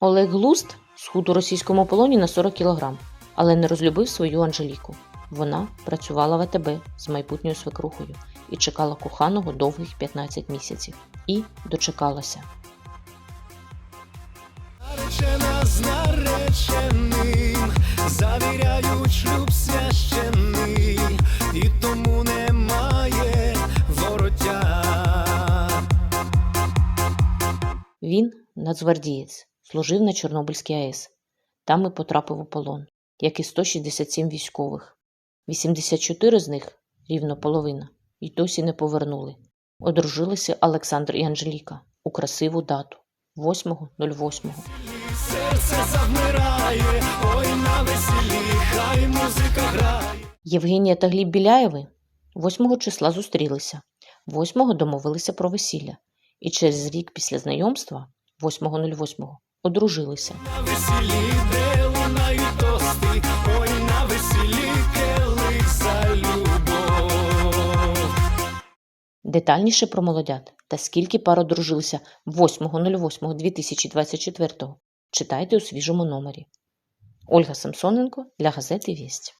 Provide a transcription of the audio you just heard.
Олег Глуст схуд у російському полоні на 40 кг, але не розлюбив свою Анжеліку. Вона працювала в АТБ з майбутньою свекрухою і чекала коханого довгих 15 місяців. І дочекалася. Наречена з нареченим, завіряють шлюб священний, і тому немає вороття. Він нацгвардієць, служив на Чорнобильській АЕС. Там і потрапив у полон, як і 167 військових. 84 з них, рівно половина, й досі не повернули. Одружилися Олександр і Анжеліка у красиву дату 8.08. Серце завмирає, ой на веселі, хай музика грає. Євгенія та Гліб Біляєви 8 числа зустрілися, 8 домовилися про весілля і через рік після знайомства, 8.08, одружилися. Детальніше про молодят та скільки пар одружилися 8.08.2024 читайте у свіжому номері. Ольга Самсоненко для газети Вість.